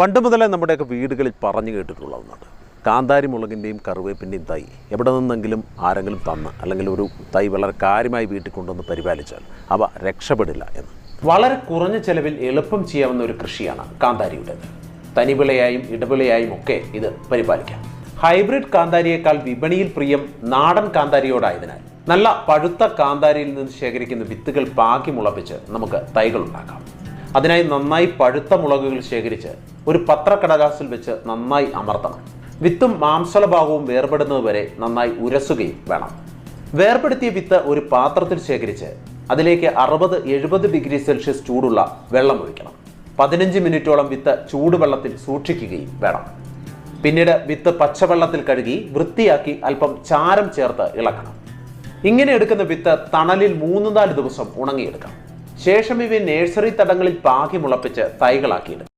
പണ്ട് മുതലേ നമ്മുടെയൊക്കെ വീടുകളിൽ പറഞ്ഞു കേട്ടിട്ടുള്ള ഒന്നാണ് കാന്താരി മുളകിന്റെയും കറിവേപ്പിന്റെയും തൈ എവിടെ നിന്നെങ്കിലും ആരെങ്കിലും തന്ന് അല്ലെങ്കിൽ ഒരു തൈ വളരെ കാര്യമായി വീട്ടിൽ കൊണ്ടുവന്ന് പരിപാലിച്ചാൽ അവ രക്ഷപ്പെടില്ല എന്ന്. വളരെ കുറഞ്ഞ ചെലവിൽ എളുപ്പം ചെയ്യാവുന്ന ഒരു കൃഷിയാണ് കാന്താരിയുടേത്. തനിവിളയായും ഇടവിളയായും ഒക്കെ ഇത് പരിപാലിക്കാം. ഹൈബ്രിഡ് കാന്താരിയേക്കാൾ വിപണിയിൽ പ്രിയം നാടൻ കാന്താരിയോടായതിനാൽ നല്ല പഴുത്ത കാന്താരിയിൽ നിന്ന് ശേഖരിക്കുന്ന വിത്തുകൾ പാകി മുളപ്പിച്ച് നമുക്ക് തൈകൾ ഉണ്ടാക്കാം. അതിനായി നന്നായി പഴുത്ത മുളകുകൾ ശേഖരിച്ച് ഒരു പത്രക്കടലാസിൽ വെച്ച് നന്നായി അമർത്തണം. വിത്തും മാംസള ഭാഗവും വേർപെടുന്നത് വരെ നന്നായി ഉരസുകയും വേണം. വേർപെടുത്തിയ വിത്ത് ഒരു പാത്രത്തിൽ ശേഖരിച്ച് അതിലേക്ക് അറുപത് എഴുപത് ഡിഗ്രി സെൽഷ്യസ് ചൂടുള്ള വെള്ളം ഒഴിക്കണം. പതിനഞ്ച് മിനിറ്റോളം വിത്ത് ചൂടുവെള്ളത്തിൽ സൂക്ഷിക്കുകയും വേണം. പിന്നീട് വിത്ത് പച്ചവെള്ളത്തിൽ കഴുകി വൃത്തിയാക്കി അല്പം ചാരം ചേർത്ത് ഇളക്കണം. ഇങ്ങനെ എടുക്കുന്ന വിത്ത് തണലിൽ മൂന്ന് നാല് ദിവസം ഉണങ്ങിയെടുക്കാം ശേഷം ഇവ നേഴ്സറി തടങ്ങളിൽ പാകി മുളപ്പിച്ച് തൈകളാക്കിയിടും